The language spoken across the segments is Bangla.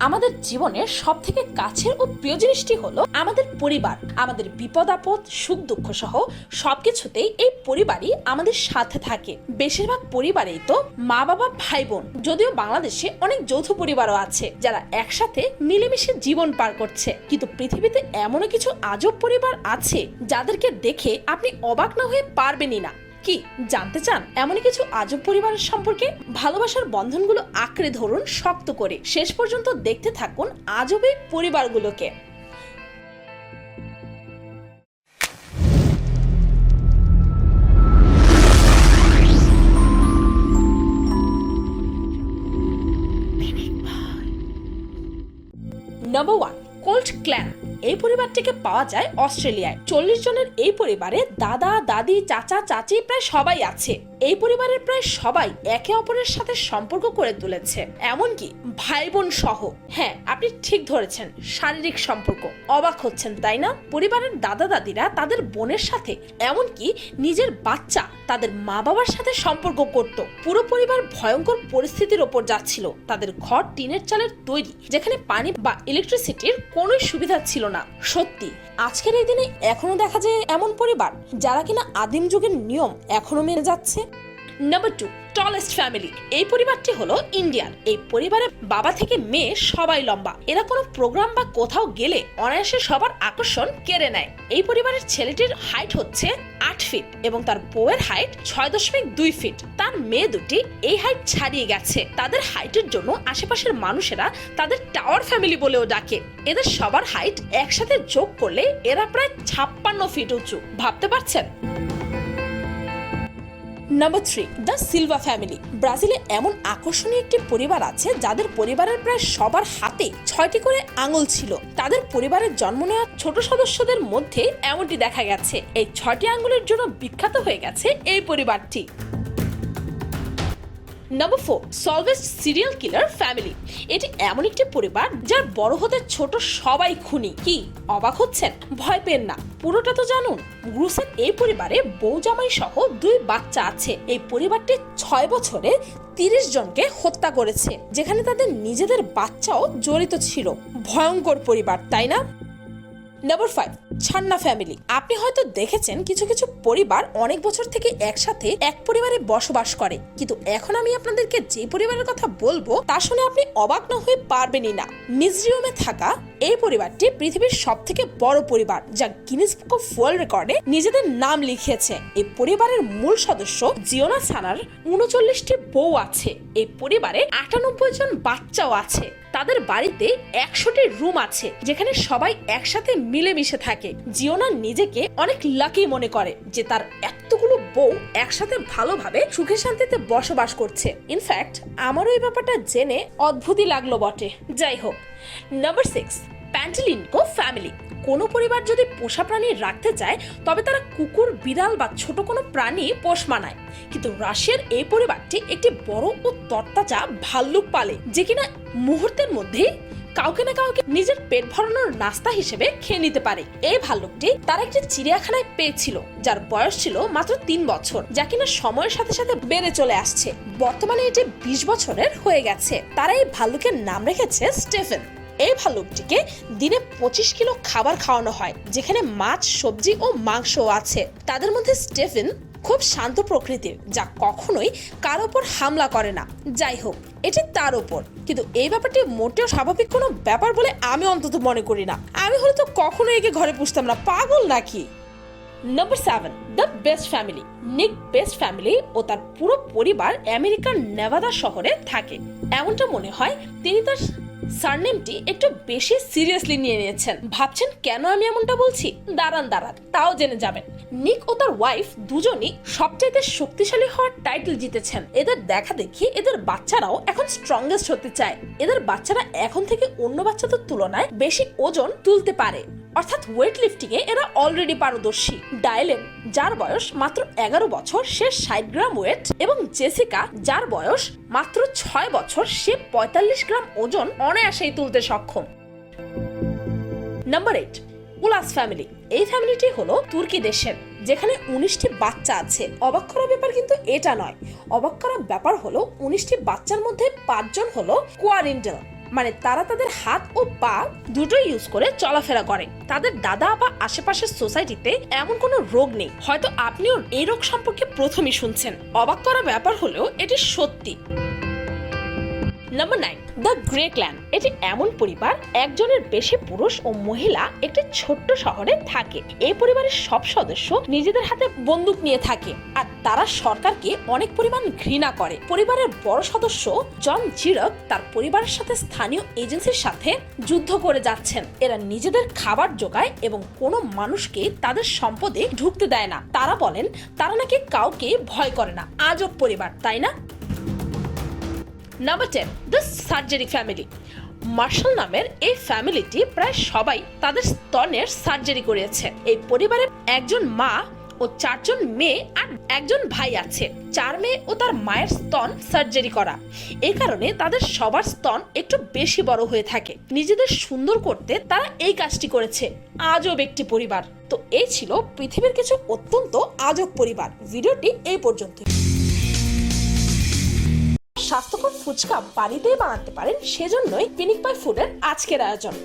আমাদের জীবনের সব থেকে কাছের ও প্রিয় জিনিসটি হলো আমাদের পরিবার, আমাদের বিপদ আপদ, সুখ দুঃখ সহ সবকিছুতেই এই পরিবারই আমাদের সাথে থাকে। বেশিরভাগ পরিবারেই তো মা বাবা, ভাই বোন, যদিও বাংলাদেশে অনেক যৌথ পরিবারও আছে, যারা একসাথে মিলেমিশে জীবন পার করছে। কিন্তু পৃথিবীতে এমনও কিছু আজব পরিবার আছে, যাদেরকে দেখে আপনি অবাক না হয়ে পারবেনই না। কি, জানতে চান এমনই কিছু আজব পরিবারের সম্পর্কে? ভালোবাসার বন্ধনগুলো আঁকড়ে ধরুন, শক্ত করে। শেষ পর্যন্ত দেখতে থাকুন আজব পরিবারগুলোকে। নাম্বার ওয়ান কোল্ট ক্ল্যান এই পরিবারটিকে পাওয়া যায় অস্ট্রেলিয়ায়। চল্লিশ জনের এই পরিবারে দাদা, দাদি, চাচা, চাচি প্রায় সবাই আছে। এই পরিবারের প্রায় সবাই একে অপরের সাথে সম্পর্ক করে তুলেছে। এমনকি ভাই বোন সহ। হ্যাঁ আপনি ঠিক ধরেছেন, শারীরিক সম্পর্ক। অবাক হচ্ছেন, তাই না? পরিবারের দাদা দাদিরা তাদের বোনের সাথে, এমনকি নিজের বাচ্চা তাদের মা বাবার সাথে সম্পর্ক করত। পুরো পরিবার ভয়ঙ্কর পরিস্থিতির ওপর যাচ্ছিল। তাদের ঘর টিনের চালের তৈরি, যেখানে পানি বা ইলেকট্রিসিটির কোনো সুবিধা ছিল না। সত্যি, আজকের এই দিনে এখনও দেখা যায় এমন পরিবার যারা কিনা আদিম যুগের নিয়ম এখনও মেনে যাচ্ছে? নাম্বার টু টলেস্ট ফ্যামিলি এই পরিবারটি হলো ইন্ডিয়ার এই পরিবারের বাবা থেকে মেয়ে সবাই লম্বা। এরা কোনো প্রোগ্রাম বা কোথাও গেলে অনায়াসে সবার আকর্ষণ কেড়ে নেয়। এই পরিবারের ছেলেটির হাইট হচ্ছে আট ফিট এবং তার বউয়ের হাইট ছয় দশমিক দুই ফিট তার মেয়ে দুটি এই হাইট ছাড়িয়ে গেছে। তাদের হাইটের জন্য আশেপাশের মানুষেরা তাদের টাওয়ার ফ্যামিলি বলেও ডাকে। এদের সবার হাইট একসাথে যোগ করলে এরা প্রায় ছাপ্পান্ন ফিট উঁচু। ভাবতে পারছেন? Number three the Silva family ব্রাজিলে এমন আকর্ষণীয় একটি পরিবার আছে যাদের পরিবারের প্রায় সবার হাতে ছয়টি করে আঙুল ছিল। তাদের পরিবারের জন্ম নেওয়া ছোট সদস্যদের মধ্যে এমনটি দেখা গেছে। এই ছয়টি আঙুলের জন্য বিখ্যাত হয়ে গেছে এই পরিবারটি। নাম্বার ফোর সলভেস্ট সিরিয়াল কিলার ফ্যামিলি এটি এমন একটি পরিবার যার বড় হতে ছোট সবাই খুনি। কি, অবাক হচ্ছেন? ভয় পেন না। পুরোটা তো জানুন। গ্রুসের এই পরিবারে বউ জামাই সহ দুই বাচ্চা আছে। এই পরিবারটি ছয় বছরে তিরিশ জনকে হত্যা করেছে, যেখানে তাদের নিজেদের বাচ্চাও জড়িত ছিল। ভয়ঙ্কর পরিবার, তাই না? নাম্বার ফাইভ ছান্না ফ্যামিলি আপনি হয়তো দেখেছেন কিছু কিছু পরিবার অনেক বছর থেকে একসাথে এক পরিবারে বসবাস করে। কিন্তু এখন আমি আপনাদেরকে যে পরিবারের কথা বলব, তা শুনে আপনি অবাক না হয়ে পারবেনই না। মিজরিয়ামে থাকা এই পরিবারটি পৃথিবীর সব থেকে বড় পরিবার, যা গিনিস বুক অফ ওয়ার্ল্ড রেকর্ডে নিজেদের নাম লিখিয়েছে। এই পরিবারের মূল সদস্য জিওনা সানার উনচল্লিশটি বউ আছে। এই পরিবারে আটানব্বই জন বাচ্চাও আছে। তাদের বাড়িতে একশোটি রুম আছে, যেখানে সবাই একসাথে মিলেমিশে থাকে। জিওনা নিজেকে অনেক লাকি মনে করে যে তার এতগুলো বউ একসাথে ভালোভাবে সুখে শান্তিতে বসবাস করছে। ইনফ্যাক্ট আমারও এই ব্যাপারটা জেনে অদ্ভুতই লাগল বটে। যাই হোক নাম্বার সিক্স প্যান্টেলিনকো ফ্যামিলি কোনো পরিবার যদি পোষা প্রাণী রাখতে চায়, তবে তারা কুকুর, বিড়াল বা ছোট কোনো প্রাণী পোষ মানায়। কিন্তু রাশিয়ার এই পরিবারটি একটি বড় ও তরতাজা ভাল্লুক পালে, যে কিনা মুহূর্তের মধ্যেই কাউকে না কাউকে নিজের পেট ভরানোর নাস্তা হিসেবে খেয়ে নিতে পারে। এই ভাল্লুকটি তারা একটি চিড়িয়াখানায় পেয়েছিল, যার বয়স ছিল মাত্র তিন বছর, যা কিনা সময়ের সাথে সাথে বেড়ে চলে আসছে। বর্তমানে এটি বিশ বছরের হয়ে গেছে। তারা এই ভাল্লুকের নাম রেখেছে স্টেফেন। এই ভাল্লুকটিকে দিনে পঁচিশ কিলো খাবার খাওয়ানো হয়, যেখানে মাছ, সবজি ও মাংসও আছে। তাদের মধ্যে স্টেফেন খুব শান্ত প্রকৃতির, যা কখনোই কার ওপর হামলা করে না। যাই হোক, এটি তার ওপর কিন্তু এই ব্যাপারটি মোটেও স্বাভাবিক কোনো ব্যাপার বলে আমি অন্তত মনে করি না। আমি হলে তো কখনো একে ঘরে পুষতাম না। পাগল নাকি? Number seven the Best family Nick Best family ও তার পুরো পরিবার আমেরিকার নেভাদা শহরে থাকে। এমনটা মনে হয় তিনি তার সারনেমটি একটু বেশি সিরিয়াসলি নিয়ে নিয়েছেন। ভাবছেন, কেন আমি এমনটা বলছি? দাঁড়ান দাঁড়ান, তাও জেনে যাবেন। নিক ও তার ওয়াইফ দুজনই সবচাইতে শক্তিশালী হওয়ার টাইটেল জিতেছেন। এদের দেখা দেখি এদের বাচ্চারাও এখন স্ট্রংগেস্ট হতে চায়। এদের বাচ্চারা এখন থেকে অন্য বাচ্চাদের তুলনায় বেশি ওজন তুলতে পারে। অর্থাৎ ওয়েট লিফটিং এ এরা অলরেডি পারদর্শী। ডায়লেন যার বয়স মাত্র এগারো বছর, সে ষাট গ্রাম ওয়েট এবং জেসিকা, যার বয়স মাত্র ছয় বছর, সে পঁয়তাল্লিশ গ্রাম ওজন অনায়াসেই তুলতে সক্ষম। নাম্বার এইট উলাস ফ্যামিলি এই ফ্যামিলিটি হলো তুর্কি দেশের, যেখানে উনিশটি বাচ্চা আছে। অবাক করা ব্যাপার কিন্তু এটা নয়। অবাক করা ব্যাপার হলো, উনিশটি বাচ্চার মধ্যে পাঁচজন হলো কোয়ারিন্টাল। মানে তারা তাদের হাত ও পা দুটোই ইউজ করে চলাফেরা করে। তাদের দাদা বা আশেপাশের সোসাইটিতে এমন কোনো রোগ নেই। হয়তো আপনিও এই রোগ সম্পর্কে প্রথমই শুনছেন। অবাক করা ব্যাপার হলেও এটি সত্যি। Number nine the Grey clan এটি এমন পরিবার, একজনের বেশি পুরুষ ও মহিলা একটি ছোট্ট শহরে থাকে। এই পরিবারের সব সদস্য নিজেদের হাতে বন্দুক নিয়ে থাকে আর তারা সরকারকে অনেক পরিমাণ ঘৃণা করে। পরিবারের বড় সদস্য জন জিরক তার পরিবারের সাথে স্থানীয় এজেন্সির সাথে যুদ্ধ করে যাচ্ছেন। এরা নিজেদের খাবার জোগায় এবং কোনো মানুষকে তাদের সম্পদে ঢুকতে দেয় না। তারা বলেন, তারা নাকি কাউকে ভয় করে না। আজব পরিবার, তাই না? Number ten the surgery family Marshall নামের এই ফ্যামিলিটি প্রায় সবাই তাদের স্তনের সার্জারি করেছে এই পরিবারে একজন মা ও চারজন মেয়ে আর একজন ভাই আছে। চার মেয়ে ও তার মায়ের স্তন সার্জারি করা। এই কারণে তাদের সবার স্তন একটু বেশি বড় হয়ে থাকে। নিজেদের সুন্দর করতে তারা এই কাজটি করেছে। আজব একটি পরিবার। তো এই ছিল পৃথিবীর কিছু অত্যন্ত আজব পরিবার। ভিডিওটি এই পর্যন্ত স্বাস্থ্যকর ফুচকা বাড়িতেই বানাতে পারেন, সেজন্যই পিনিক পাই ফুডের আজকের আয়োজন।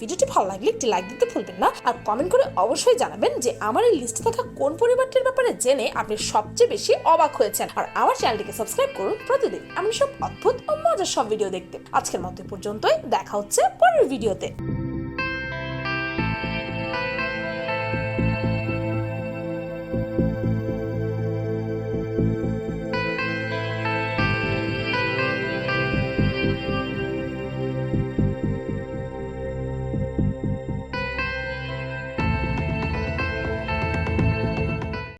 ভিডিওটি ভালো লাগলে একটি লাইক দিতে ভুলবেন না, আর কমেন্ট করে অবশ্যই জানাবেন যে আমার এই লিস্টে থাকা কোন পরিবারটির ব্যাপারে জেনে আপনি সবচেয়ে বেশি অবাক হয়েছেন। আর আমার চ্যানেলটিকে সাবস্ক্রাইব করুন প্রতিদিন আমি সব অদ্ভুত ও মজার সব ভিডিও দেখতে। আজকের মতো পর্যন্তই, দেখা হচ্ছে পরের ভিডিওতে